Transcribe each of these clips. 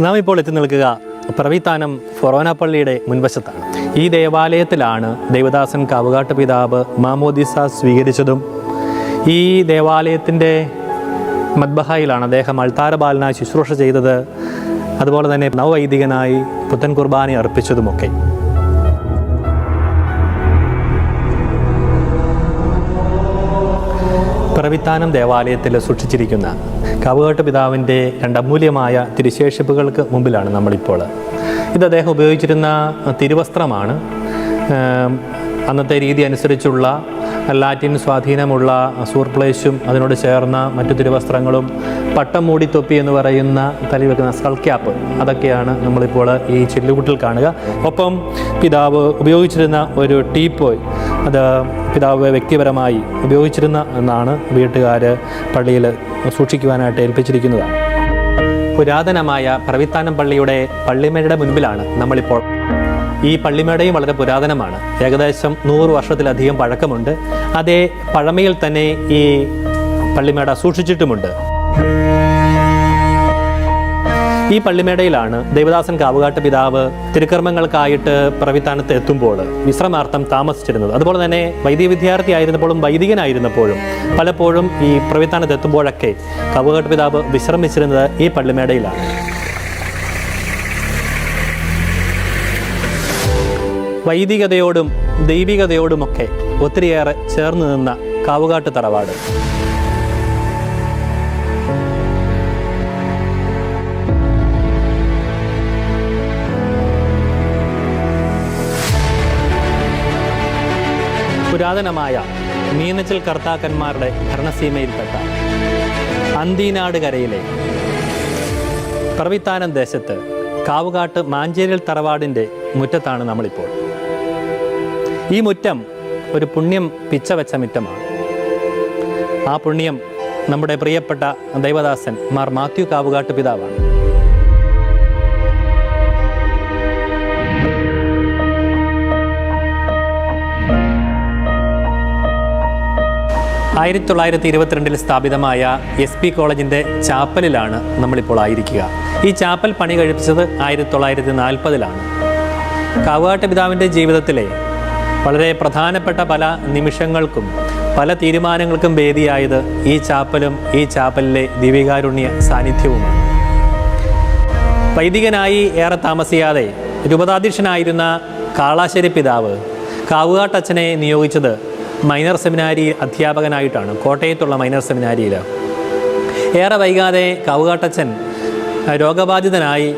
നാം ഇപ്പോൾ എത്തി നിൽക്കുക. പ്രവിത്താനം ഫൊറോന പള്ളിയുടെ മുൻവശത്താണ്. ഈ ദേവാലയത്തിലാണ് ദേവദാസൻ കാവുകാട്ട് പിതാവ് മാമോദിസ സ്വീകരിച്ചതും. ഈ ദേവാലയത്തിന്റെ മദ്ബഹായിലാണ് അദ്ദേഹം അൾത്താര ബാലനായി ശുശ്രൂഷ ചെയ്തത്. അതുപോലെ തന്നെ നവവൈദികനായി പുത്തൻ കുർബാന അർപ്പിച്ചതുമൊക്കെ പിറവിത്താനം ദേവാലയത്തിൽ സൂക്ഷിച്ചിരിക്കുന്ന കവുകേട്ട് പിതാവിന്റെ രണ്ട് അമൂല്യമായ തിരുശേഷിപ്പുകൾക്ക് മുമ്പിലാണ് നമ്മളിപ്പോൾ. ഇത് അദ്ദേഹം ഉപയോഗിച്ചിരുന്ന തിരുവസ്ത്രമാണ്. അന്നത്തെ രീതി അനുസരിച്ചുള്ള ലാറ്റിൻ സ്വാധീനമുള്ള സൂർപ്ലേശും അതിനോട് ചേർന്ന മറ്റു തിരുവസ്ത്രങ്ങളും പട്ടം മൂടി തൊപ്പി എന്ന് പറയുന്ന തലി വെക്കുന്ന സ്കൾ ക്യാപ്പ് അതൊക്കെയാണ് നമ്മളിപ്പോൾ ഈ ചെല്ലുകൂട്ടിൽ കാണുക. ഒപ്പം പിതാവ് ഉപയോഗിച്ചിരുന്ന ഒരു ടീപ്പോയ് അത് പിതാവ് വ്യക്തിപരമായി ഉപയോഗിച്ചിരുന്ന എന്നാണ് വീട്ടുകാർ പള്ളിയിൽ സൂക്ഷിക്കുവാനായിട്ട് ഏൽപ്പിച്ചിരിക്കുന്നത്. പുരാതനമായ പ്രവിത്താനം പള്ളിയുടെ പള്ളിമേടയുടെ മുൻപിലാണ് നമ്മളിപ്പോൾ. ഈ പള്ളിമേടയും വളരെ പുരാതനമാണ്. ഏകദേശം നൂറ് വർഷത്തിലധികം പഴക്കമുണ്ട്. അതേ പഴമയിൽ തന്നെ ഈ പള്ളിമേട സൂക്ഷിച്ചിട്ടുമുണ്ട്. ഈ പള്ളിമേടയിലാണ് ദേവദാസൻ കാവുകാട്ട് പിതാവ് തിരുക്കർമ്മങ്ങൾക്കായിട്ട് പ്രവിത്താനത്ത് എത്തുമ്പോൾ വിശ്രമാർത്ഥം താമസിച്ചിരുന്നത്. അതുപോലെ തന്നെ വൈദിക വിദ്യാർത്ഥി ആയിരുന്നപ്പോഴും വൈദികനായിരുന്നപ്പോഴും പലപ്പോഴും ഈ പ്രവിത്താനത്ത് എത്തുമ്പോഴൊക്കെ കാവുകാട്ട് പിതാവ് വിശ്രമിച്ചിരുന്നത് ഈ പള്ളിമേടയിലാണ്. വൈദികതയോടും ദൈവികതയോടുമൊക്കെ ഒത്തിരിയേറെ ചേർന്ന് നിന്ന കാവുകാട്ട് തറവാട്. പുരാതനമായ മീനച്ചിൽ കർത്താക്കന്മാരുടെ ഭരണസീമയിൽപ്പെട്ട അന്തീനാട് കരയിലെ പറവിത്താനം ദേശത്ത് കാവുകാട്ട് മാഞ്ചേരിൽ തറവാടിന്റെ മുറ്റത്താണ് നമ്മളിപ്പോൾ. ഈ മുറ്റം ഒരു പുണ്യം പിച്ചവെച്ച മുറ്റമാണ് ആ പുണ്യം നമ്മുടെ പ്രിയപ്പെട്ട ദൈവദാസൻ മാർ മാത്യു കാവുകാട്ട് പിതാവാണ്. ആയിരത്തി തൊള്ളായിരത്തി ഇരുപത്തിരണ്ടിൽ സ്ഥാപിതമായ എസ് പി കോളേജിന്റെ ചാപ്പലിലാണ് നമ്മളിപ്പോൾ ആയിരിക്കുക. ഈ ചാപ്പൽ പണി കഴിപ്പിച്ചത് ആയിരത്തി തൊള്ളായിരത്തി നാൽപ്പതിലാണ് കവാട്ട പിതാവിന്റെ ജീവിതത്തിലെ വളരെ പ്രധാനപ്പെട്ട പല നിമിഷങ്ങൾക്കും പല തീരുമാനങ്ങൾക്കും വേദിയായത് ഈ ചാപ്പലും ഈ ചാപ്പലിലെ ദിവികാരുണ്യ സാന്നിധ്യവുമാണ്. വൈദികനായി ഏറെ താമസിയാതെ രൂപതാധ്യക്ഷനായിരുന്ന കാളാശ്ശേരി പിതാവ് കാവുകാട്ടച്ഛനെ നിയോഗിച്ചത് മൈനർ സെമിനാരി അധ്യാപകനായിട്ടാണ്. കോട്ടയത്തുള്ള മൈനർ സെമിനാരിയിൽ ഏറെ വൈകാതെ കവുകാട്ടച്ചൻ രോഗബാധിതനായി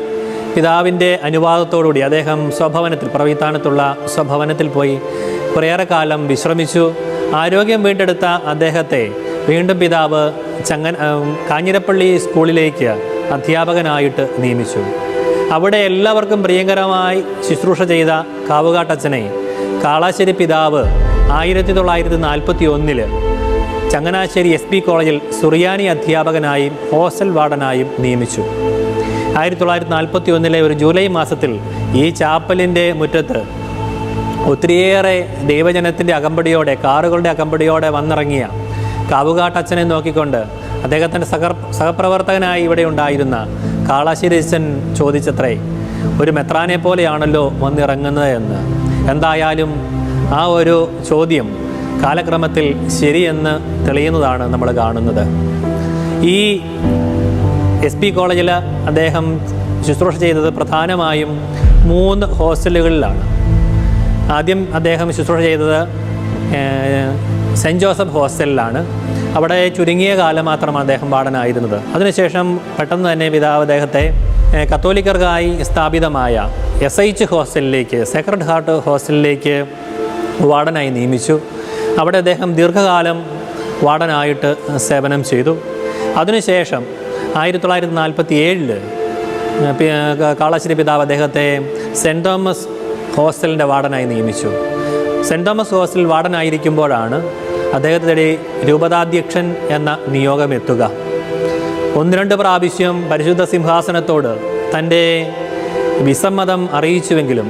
പിതാവിന്റെ അനുവാദത്തോടുകൂടി അദ്ദേഹം സ്വഭവനത്തിൽ പ്രവിത്താനത്തുള്ള സ്വഭവനത്തിൽ പോയി കുറേയേറെ കാലം വിശ്രമിച്ചു. ആരോഗ്യം വീണ്ടെടുത്ത അദ്ദേഹത്തെ വീണ്ടും പിതാവ് ചങ്ങൻ കാഞ്ഞിരപ്പള്ളി സ്കൂളിലേക്ക് അധ്യാപകനായിട്ട് നിയമിച്ചു. അവിടെ എല്ലാവർക്കും പ്രിയങ്കരമായി ശുശ്രൂഷ ചെയ്ത കാവുകാട്ടച്ചനെ കാളാശ്ശേരി പിതാവ് ആയിരത്തി തൊള്ളായിരത്തി നാൽപ്പത്തി ഒന്നിൽ ചങ്ങനാശ്ശേരി എസ് പി കോളേജിൽ സുറിയാനി അധ്യാപകനായും ഹോസ്റ്റൽ വാർഡനായും നിയമിച്ചു. ആയിരത്തി തൊള്ളായിരത്തി നാൽപ്പത്തി ഒന്നിലെ ഒരു ജൂലൈ മാസത്തിൽ ഈ ചാപ്പലിന്റെ മുറ്റത്ത് ഒത്തിരിയേറെ ദൈവജനത്തിന്റെ അകമ്പടിയോടെ കാറുകളുടെ അകമ്പടിയോടെ വന്നിറങ്ങിയ കാവുകാട്ടച്ഛനെ നോക്കിക്കൊണ്ട് അദ്ദേഹത്തിന്റെ സഹ സഹപ്രവർത്തകനായി ഇവിടെ ഉണ്ടായിരുന്ന കാളാശ്ശേരി അച്ഛൻ ചോദിച്ചത്രേ ഒരു മെത്രാനെ പോലെയാണല്ലോ വന്നിറങ്ങുന്നത് എന്ന്. എന്തായാലും ആ ഒരു ചോദ്യം കാലക്രമത്തിൽ ശരിയെന്ന് തെളിയുന്നതാണ് നമ്മൾ കാണുന്നത്. ഈ എസ് പി കോളേജിൽ അദ്ദേഹം ശുശ്രൂഷ ചെയ്തത് പ്രധാനമായും മൂന്ന് ഹോസ്റ്റലുകളിലാണ്. ആദ്യം അദ്ദേഹം ശുശ്രൂഷ ചെയ്തത് സെന്റ് ജോസഫ് ഹോസ്റ്റലിലാണ്. അവിടെ ചുരുങ്ങിയ കാലം മാത്രമാണ് അദ്ദേഹം വാർഡനായിരുന്നത് അതിനുശേഷം പെട്ടെന്ന് തന്നെ പിതാവ് അദ്ദേഹത്തെ കത്തോലിക്കർക്കായി സ്ഥാപിതമായ എസ് എച്ച് ഹോസ്റ്റലിലേക്ക് സെക്രഡ് ഹാർട്ട് ഹോസ്റ്റലിലേക്ക് വാർഡനായി നിയമിച്ചു. അവിടെ അദ്ദേഹം ദീർഘകാലം വാർഡനായിട്ട് സേവനം ചെയ്തു. അതിനുശേഷം ആയിരത്തി തൊള്ളായിരത്തി നാൽപ്പത്തി ഏഴിൽ കാളാശ്ശേരി പിതാവ് അദ്ദേഹത്തെ സെന്റ് തോമസ് ഹോസ്റ്റലിന്റെ വാർഡനായി നിയമിച്ചു. സെന്റ് തോമസ് ഹോസ്റ്റലിൽ വാർഡനായിരിക്കുമ്പോഴാണ് അദ്ദേഹത്തിന്റെ രൂപതാധ്യക്ഷൻ എന്ന നിയോഗം എത്തുക. ഒന്ന് രണ്ട് പ്രാവശ്യം പരിശുദ്ധ സിംഹാസനത്തോട് തന്റെ വിസമ്മതം അറിയിച്ചുവെങ്കിലും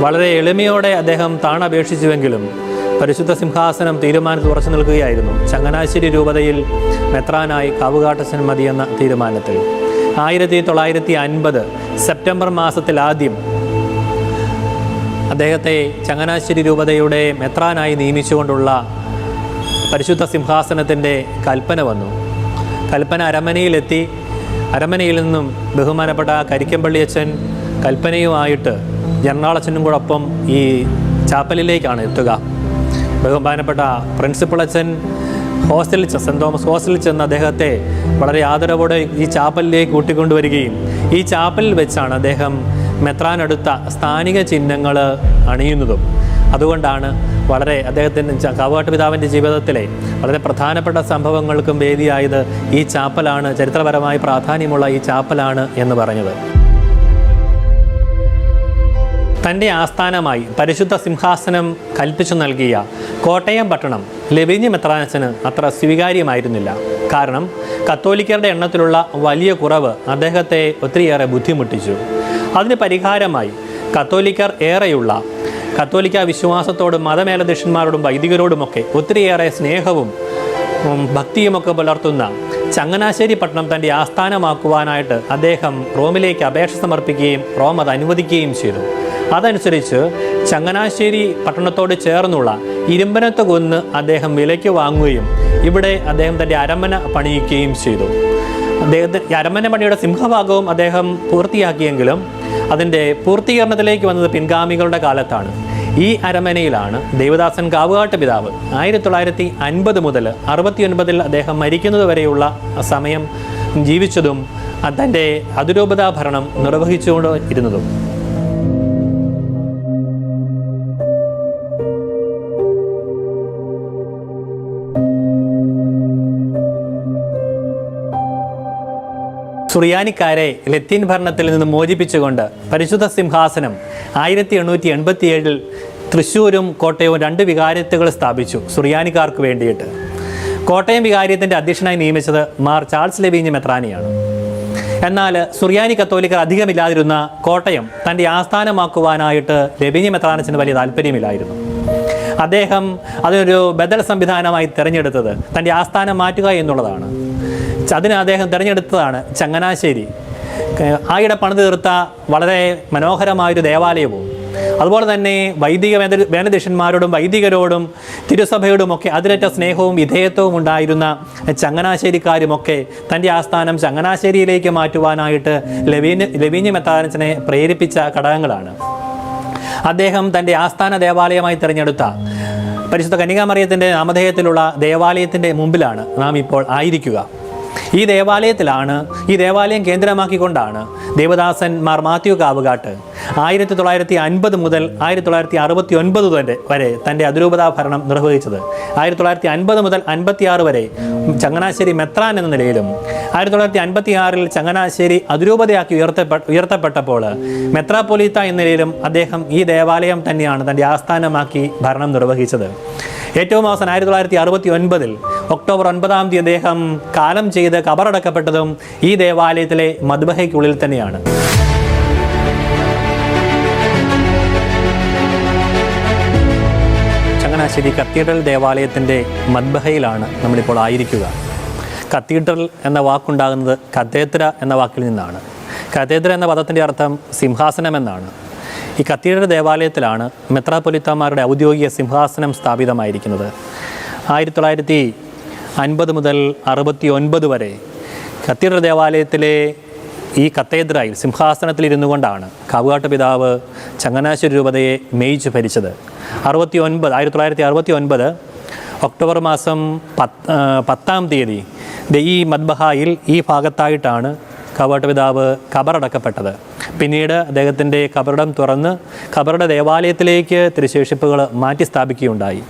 വളരെ എളിമയോടെ അദ്ദേഹം താണപേക്ഷിച്ചുവെങ്കിലും പരിശുദ്ധ സിംഹാസനം തീരുമാനത്തിൽ ഉറച്ചു നിൽക്കുകയായിരുന്നു. ചങ്ങനാശ്ശേരി രൂപതയിൽ മെത്രാനായി കാവുകാട്ടച്ചൻ മതി എന്ന തീരുമാനത്തിൽ. ആയിരത്തി തൊള്ളായിരത്തി അൻപത് സെപ്റ്റംബർ മാസത്തിൽ ആദ്യം അദ്ദേഹത്തെ ചങ്ങനാശ്ശേരി രൂപതയുടെ മെത്രാനായി നിയമിച്ചുകൊണ്ടുള്ള പരിശുദ്ധ സിംഹാസനത്തിന്റെ കൽപ്പന വന്നു. കൽപ്പന അരമനയിലെത്തി. അരമനയിൽ നിന്നും ബഹുമാനപ്പെട്ട കരിക്കമ്പള്ളി അച്ഛൻ കൽപ്പനയുമായിട്ട് ജർണാളച്ഛനും കൂടെ ഒപ്പം ഈ ചാപ്പലിലേക്കാണ് എത്തുക. ബഹുമാനപ്പെട്ട പ്രിൻസിപ്പൾ അച്ഛൻ ഹോസ്റ്റലിൽ സെന്റ് തോമസ് ഹോസ്റ്റലിൽ ചെന്ന് അദ്ദേഹത്തെ വളരെ ആദരവോടെ ഈ ചാപ്പലിലേക്ക് കൂട്ടിക്കൊണ്ടുവരികയും ഈ ചാപ്പലിൽ വെച്ചാണ് അദ്ദേഹം മെത്രാനടുത്ത സ്ഥാനിക ചിഹ്നങ്ങൾ അണിയുന്നതും. അതുകൊണ്ടാണ് വളരെ അദ്ദേഹത്തിന്റെ കാവുകാട്ട് പിതാവിന്റെ ജീവിതത്തിലെ വളരെ പ്രധാനപ്പെട്ട സംഭവങ്ങൾക്കും വേദിയായത് ഈ ചാപ്പലാണ് ചരിത്രപരമായി പ്രാധാന്യമുള്ള ഈ ചാപ്പലാണ് എന്ന് പറഞ്ഞത്. തന്റെ ആസ്ഥാനമായി പരിശുദ്ധ സിംഹാസനം കൽപ്പിച്ചു നൽകിയ കോട്ടയം പട്ടണം ലവിഞ്ഞ് മെത്രാനസിന് അത്ര സ്വീകാര്യമായിരുന്നില്ല. കാരണം കത്തോലിക്കരുടെ എണ്ണത്തിലുള്ള വലിയ കുറവ് അദ്ദേഹത്തെ ഒത്തിരിയേറെ ബുദ്ധിമുട്ടിച്ചു. അതിന് പരിഹാരമായി കത്തോലിക്കർ ഏറെയുള്ള കത്തോലിക്ക വിശ്വാസത്തോടും മതമേലധ്യക്ഷന്മാരോടും വൈദികരോടുമൊക്കെ ഒത്തിരിയേറെ സ്നേഹവും ഭക്തിയുമൊക്കെ പുലർത്തുന്ന ചങ്ങനാശ്ശേരി പട്ടണം തന്റെ ആസ്ഥാനമാക്കുവാനായിട്ട് അദ്ദേഹം റോമിലേക്ക് അപേക്ഷ സമർപ്പിക്കുകയും റോം അത് അനുവദിക്കുകയും ചെയ്തു. അതനുസരിച്ച് ചങ്ങനാശ്ശേരി പട്ടണത്തോട് ചേർന്നുള്ള ഇരുമ്പനത്ത് കൊന്ന് അദ്ദേഹം വിലയ്ക്ക് വാങ്ങുകയും ഇവിടെ അദ്ദേഹം തന്റെ അരമന പണിയിക്കുകയും ചെയ്തു. അദ്ദേഹത്തിന് അരമന പണിയുടെ സിംഹഭാഗവും അദ്ദേഹം പൂർത്തിയാക്കിയെങ്കിലും അതിന്റെ പൂർത്തീകരണത്തിലേക്ക് വന്നത് പിൻഗാമികളുടെ കാലത്താണ്. ഈ അരമനയിലാണ് ദേവദാസൻ കാവുകാട്ട് പിതാവ്. ആയിരത്തി തൊള്ളായിരത്തി അൻപത് മുതൽ അറുപത്തിയൊൻപതിൽ അദ്ദേഹം മരിക്കുന്നത് വരെയുള്ള സമയം ജീവിച്ചതും തന്റെ അതിരൂപതാഭരണം നിർവഹിച്ചുകൊണ്ട് ഇരുന്നതും. സുറിയാനിക്കാരെ ലത്തീൻ ഭരണത്തിൽ നിന്ന് മോചിപ്പിച്ചുകൊണ്ട് പരിശുദ്ധ സിംഹാസനം ആയിരത്തി എണ്ണൂറ്റി എൺപത്തിയേഴിൽ തൃശ്ശൂരും കോട്ടയവും രണ്ട് വികാരത്തുകൾ സ്ഥാപിച്ചു സുറിയാനിക്കാർക്ക് വേണ്ടിയിട്ട്. കോട്ടയം വികാരിയത്തിന്റെ അധ്യക്ഷനായി നിയമിച്ചത് മാർ ചാൾസ് ലെവീഞ്ഞ് മെത്രാനിയാണ്. എന്നാൽ സുറിയാനി കത്തോലിക്കർ അധികമില്ലാതിരുന്ന കോട്ടയം തന്റെ ആസ്ഥാനമാക്കുവാനായിട്ട് ലബീഞ്ഞ് മെത്രാനസിന് വലിയ താല്പര്യമില്ലായിരുന്നു. അദ്ദേഹം അതൊരു ബദൽ സംവിധാനമായി തിരഞ്ഞെടുത്തത് തന്റെ ആസ്ഥാനം മാറ്റുക എന്നുള്ളതാണ്. അതിന് അദ്ദേഹം തിരഞ്ഞെടുത്തതാണ് ചങ്ങനാശ്ശേരി. ആയിടെ പണിത് തീർത്ത വളരെ മനോഹരമായൊരു ദേവാലയവും. അതുപോലെ തന്നെ വൈദിക വേദ വേദദൃഷന്മാരോടും വൈദികരോടും തിരുസഭയോടുമൊക്കെ അതിരറ്റ സ്നേഹവും വിധേയത്വവും ഉണ്ടായിരുന്ന ചങ്ങനാശ്ശേരിക്കാരുമൊക്കെ തന്റെ ആസ്ഥാനം ചങ്ങനാശ്ശേരിയിലേക്ക് മാറ്റുവാനായിട്ട് ലവീന് ലവീന്യ മെത്താനച്ചനെ പ്രേരിപ്പിച്ച ഘടകങ്ങളാണ്. അദ്ദേഹം തന്റെ ആസ്ഥാന ദേവാലയമായി തിരഞ്ഞെടുത്ത പരിശുദ്ധ കന്യകാമറിയത്തിന്റെ നാമധേയത്തിലുള്ള ദേവാലയത്തിന്റെ മുമ്പിലാണ് നാം ഇപ്പോൾ ആയിരിക്കുക. ഈ ദേവാലയത്തിലാണ് ഈ ദേവാലയം കേന്ദ്രമാക്കിക്കൊണ്ടാണ് ദേവദാസൻ മാർ മാത്യു കാവുകാട്ട് ആയിരത്തി തൊള്ളായിരത്തി അൻപത് മുതൽ ആയിരത്തി തൊള്ളായിരത്തി അറുപത്തി ഒൻപത് വരെ വരെ തന്റെ അതിരൂപതാ ഭരണം നിർവഹിച്ചത്. ആയിരത്തി തൊള്ളായിരത്തി അൻപത് മുതൽ അൻപത്തിയാറ് വരെ ചങ്ങനാശ്ശേരി മെത്രാൻ എന്ന നിലയിലും ആയിരത്തി തൊള്ളായിരത്തി അൻപത്തി ആറിൽ ചങ്ങനാശ്ശേരി അതിരൂപതയാക്കി ഉയർത്തപ്പെ ഉയർത്തപ്പെട്ടപ്പോൾ മെത്രാപ്പൊലീത്ത എന്ന നിലയിലും അദ്ദേഹം ഈ ദേവാലയം തന്നെയാണ് തന്റെ ആസ്ഥാനമാക്കി ഭരണം നിർവഹിച്ചത്. ഏറ്റവും അവസാനം ആയിരത്തി തൊള്ളായിരത്തി അറുപത്തി ഒൻപതിൽ ഒക്ടോബർ ഒൻപതാം തീയതി അദ്ദേഹം കാലം ചെയ്ത് കബറടക്കപ്പെട്ടതും ഈ ദേവാലയത്തിലെ മദ്ബഹയ്ക്കുള്ളിൽ തന്നെയാണ്. ചങ്ങനാശ്ശേരി കത്തീഡ്രൽ ദേവാലയത്തിന്റെ മദ്ബഹയിലാണ് നമ്മളിപ്പോൾ ആയിരിക്കുക. കത്തീഡ്രൽ എന്ന വാക്കുണ്ടാകുന്നത് കത്തേത്ര എന്ന വാക്കിൽ നിന്നാണ്. കത്തേത്ര എന്ന പദത്തിന്റെ അർത്ഥം സിംഹാസനം എന്നാണ് ഈ കത്തീഡ്രൽ ദേവാലയത്തിലാണ് മെത്രാപൊലിത്തമാരുടെ ഔദ്യോഗിക സിംഹാസനം സ്ഥാപിതമായിരിക്കുന്നത്. ആയിരത്തി തൊള്ളായിരത്തി അൻപത് മുതൽ അറുപത്തി ഒൻപത് വരെ കത്തീഡ്രൽ ദേവാലയത്തിലെ ഈ കത്തേദ്രയിൽ സിംഹാസനത്തിലിരുന്നു കൊണ്ടാണ് കാവുകാട്ട് പിതാവ് ചങ്ങനാശ്വരി രൂപതയെ മേയിച്ച് ഭരിച്ചത്. അറുപത്തി ഒൻപത് ആയിരത്തി തൊള്ളായിരത്തി അറുപത്തി ഒൻപത് ഒക്ടോബർ മാസം പത്ത് പത്താം തീയതി ഈ മദ്ബഹായിൽ ഈ ഭാഗത്തായിട്ടാണ് കാവുകാട്ട് പിതാവ് കബറടക്കപ്പെട്ടത്. പിന്നീട് അദ്ദേഹത്തിന്റെ കബറിടം തുറന്ന് കബറുടെ ദേവാലയത്തിലേക്ക് തിരുശേഷിപ്പുകൾ മാറ്റി സ്ഥാപിക്കുകയുണ്ടായി